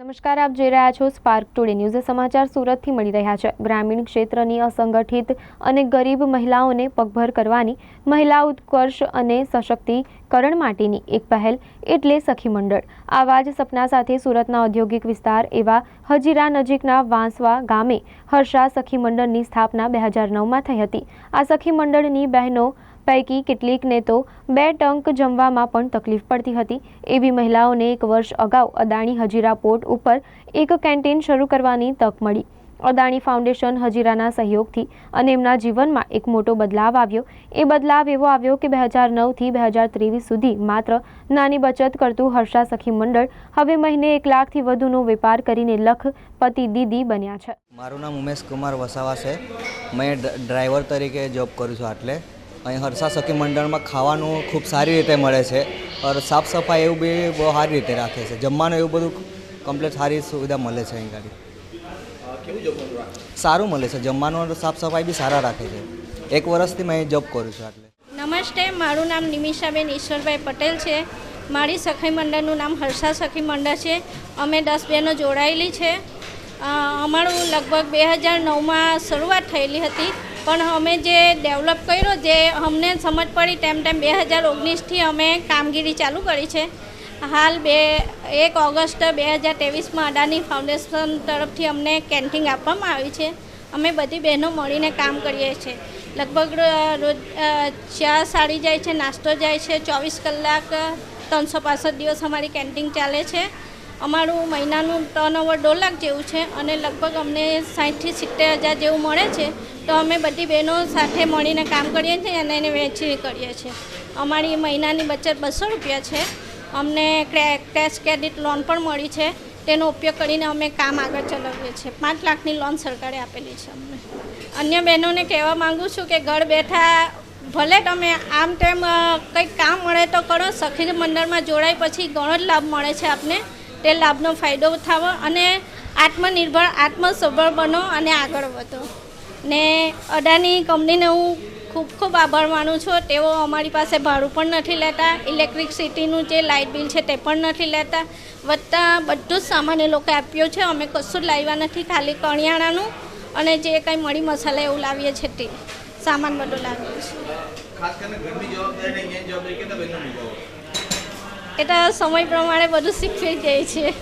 નમસ્કાર, આપ જોઈ રહ્યા છો સ્પાર્ક ટુડે ન્યૂઝ સમાચાર સુરતથી મળી રહ્યા છે. ગ્રામીણ ક્ષેત્રની અસંગઠિત અને ગરીબ મહિલાઓને પગભર કરવાની મહિલા ઉત્કર્ષ અને સશક્તિકરણ માટેની એક પહેલ એટલે સખી મંડળ. આવા જ સપના સાથે સુરતના ઔદ્યોગિક વિસ્તાર એવા હજીરા નજીકના વાંસવા ગામે હર્ષા સખી મંડળની સ્થાપના બે હજાર નવમાં થઈ હતી. આ સખી મંડળની બહેનો પૈકી કેટલીકને તો બે ટંક જમવામાં પણ તકલીફ પડતી હતી. એવી મહિલાઓને એક વર્ષ અગાઉ અદાણી હજીરા પોર્ટ ઉપર એક કેન્ટીન શરૂ કરવાની તક મળી. અદાણી ફાઉન્ડેશન હજીરાના સહયોગથી અને એમના જીવનમાં એક મોટો બદલાવ આવ્યો. એ બદલાવ એવો આવ્યો કે બે હજાર નવથી બે હજાર ત્રેવીસ સુધી માત્ર નાની બચત કરતું હર્ષા સખી મંડળ હવે મહિને એક લાખથી વધુનો વેપાર કરીને લખપતિ દીદી બન્યા છે. મારું નામ ઉમેશ કુમાર વસાવા છે. મેં ડ્રાઈવર તરીકે જોબ કરું છું આટલે. અહીં હરસા સખી મંડળમાં ખાવાનું ખૂબ સારી રીતે મળે છે ઓર સાફ સફાઈ એવું બી બહુ સારી રીતે રાખે છે. જમવાનું એવું બધું કમ્પ્લીટ સારી સુવિધા મળે છે અહીં ગાડી. સારું મળે છે. જમવાનું સાફ સફાઈ બી સારા રાખે છે. એક વર્ષથી મેં જોબ કરું છું એટલે. નમસ્તે મારું નામ નિમિષાબેન ઈશ્વરભાઈ પટેલ છે. મારી સખી મંડળનું નામ હર્ષા સખી મંડળ છે. અમે દસ બહેનો જોડાયેલી છે. અમારું લગભગ બે હજાર નવમાં શરૂઆત થયેલી હતી. પણ અમે જે ડેવલપ કર્યો જે અમને સમજ પડી તેમ તેમ બે હજાર ઓગણીસથી અમે કામગીરી ચાલુ કરી છે. હાલ બે, એક ઓગસ્ટ બે હજાર ત્રેવીસમાં અડાની ફાઉન્ડેશન તરફથી અમને કેન્ટીન આપવામાં આવી છે. અમે બધી બહેનો મળીને કામ કરીએ છીએ. લગભગ રોજ ચા સાડી જાય છે, નાસ્તો જાય છે, ચોવીસ કલાક, ત્રણસો દિવસ અમારી કેન્ટીન ચાલે છે. અમારું મહિનાનું ટર્નઓવર દોઢ લાખ જેવું છે અને લગભગ અમને સાઠથી સિત્તેર હજાર જેવું મળે છે. તો અમે બધી બહેનો સાથે મળીને કામ કરીએ છીએ અને એને વહેંચણી કરીએ છીએ. અમારી મહિનાની બચત બસો રૂપિયા છે. અમને કેશ ક્રેડિટ લોન પણ મળી છે. તેનો ઉપયોગ કરીને અમે કામ આગળ ચલાવીએ છીએ. પાંચ લાખની લોન સરકારે આપેલી છે અમને. અન્ય બહેનોને કહેવા માગું છું કે ઘર બેઠા ભલે તમે આમ તેમ કંઈક કામ મળે તો કરો. સખી મંડળમાં જોડાય પછી ઘણો જ લાભ મળે છે આપને. તે લાભનો ફાયદો ઉઠાવો અને આત્મનિર્ભર, આત્મસભર બનો અને આગળ વધો. ને અડાની કંપનીને હું ખૂબ ખૂબ આભાર માનું છું. તેઓ અમારી પાસે ભાડું પણ નથી લેતા ઇલેક્ટ્રિકસિટીનું જે લાઇટ બિલ છે તે પણ નથી લેતા. વધતા બધું જ સામાન એ લોકોએ આપ્યો છે. અમે કશું જ લાવ્યા નથી, ખાલી કરિયાણાનું અને જે કંઈ મળી મસાલા એવું લાવીએ છીએ તે સામાન બધો લાવીએ છીએ. એટલે સમય પ્રમાણે બધું શીખવી જાય છે.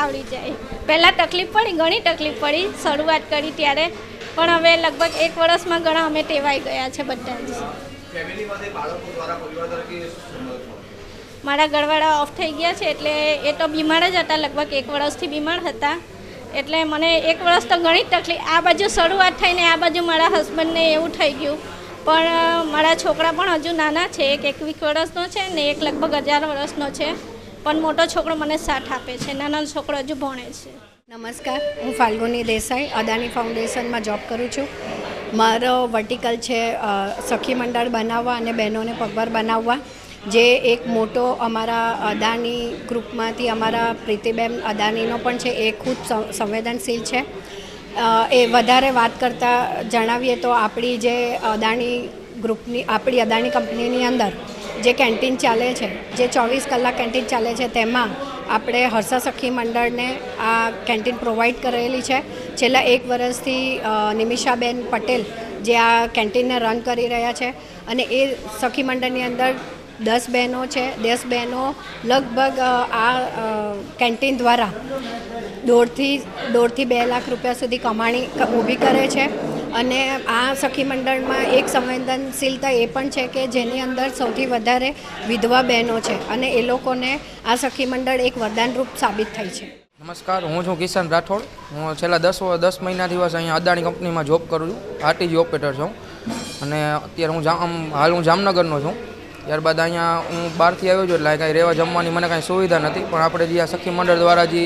આવડી જાય. પહેલાં તકલીફ પડી ઘણી તકલીફ પડી શરૂઆત કરી ત્યારે. પણ હવે લગભગ એક વર્ષમાં ઘણા અમે ટેવાઈ ગયા છે બધા જ. મારા ઘરવાળા ઓફ થઈ ગયા છે એટલે એ તો બીમાર જ હતા લગભગ એક વર્ષથી બીમાર હતા. એટલે મને એક વર્ષ તો ઘણી જ તકલીફ આ બાજુ શરૂઆત થઈને આ બાજુ મારા હસબન્ડને એવું થઈ ગયું. પણ મારા છોકરા પણ હજુ નાના છે. એક એકવીસ વર્ષનો છે ને એક લગભગ હજાર વર્ષનો છે. પણ મોટો છોકરો મને સાથ આપે છે. નાનો છોકરો હજુ ભણે છે. નમસ્કાર. હું ફાલ્ગુની દેસાઈ, અદાની ફાઉન્ડેશનમાં જોબ કરું છું. મારો વર્ટિકલ છે સખી મંડળ બનાવવા અને બહેનોને પગભર બનાવવા. જે એક મોટો અમારા અદાની ગ્રુપમાંથી અમારા પ્રીતિબેન અદાનીનો પણ છે. એ ખૂબ સંવેદનશીલ છે. એ વધારે વાત કરતાં જણાવીએ તો આપણી જે અદાણી ગ્રુપની, આપણી અદાણી કંપનીની અંદર જે કેન્ટીન ચાલે છે, જે ચોવીસ કલાક કેન્ટીન ચાલે છે, તેમાં આપણે હર્ષા સખી મંડળને આ કેન્ટીન પ્રોવાઈડ કરેલી છે. છેલ્લા એક વર્ષથી નિમિષાબેન પટેલ જે આ કેન્ટીનને રન કરી રહ્યા છે અને એ સખી મંડળની અંદર દસ બહેનો છે. દસ બહેનો લગભગ આ કેન્ટીન દ્વારા દોઢથી દોઢથી બે લાખ રૂપિયા સુધી કમાણી ઊભી કરે છે. અને આ સખી મંડળમાં એક સંવેદનશીલતા એ પણ છે કે જેની અંદર સૌથી વધારે વિધવા બહેનો છે. અને એ લોકોને આ સખી મંડળ એક વરદાનરૂપ સાબિત થઈ છે. નમસ્કાર, હું છું કિશન રાઠોડ. હું છેલ્લા દસ દસ મહિના દિવસ અહીંયા અદાણી કંપનીમાં જોબ કરું છું. આરટીજી ઓપરેટર છું. અને અત્યારે હું જામ, હાલ હું જામનગરનો છું. ત્યારબાદ અહીંયા હું બહારથી આવ્યો છું એટલે કાંઈ રહેવા જમવાની મને કાંઈ સુવિધા નથી. પણ આપણે જે આ સખી મંડળ દ્વારા જે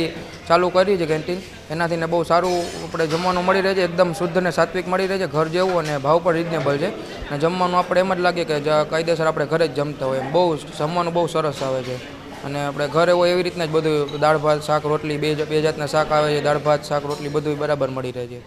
ચાલુ કરી છે કેન્ટીન, એનાથી ને બહુ સારું આપણે જમવાનું મળી રહે છે. એકદમ શુદ્ધ અને સાત્વિક મળી રહે છે. ઘર જેવું અને ભાવ પણ રિઝનેબલ છે. અને જમવાનું આપણે એમ જ લાગે કે કાયદેસર આપણે ઘરે જ જમતા હોય બહુ જમવાનું બહુ સરસ આવે છે. અને આપણે ઘરે હોય એવી રીતના જ બધું દાળ, ભાત, શાક, રોટલી, બે બે જાતના શાક આવે છે. દાળ, ભાત, શાક, રોટલી બધું બરાબર મળી રહે છે.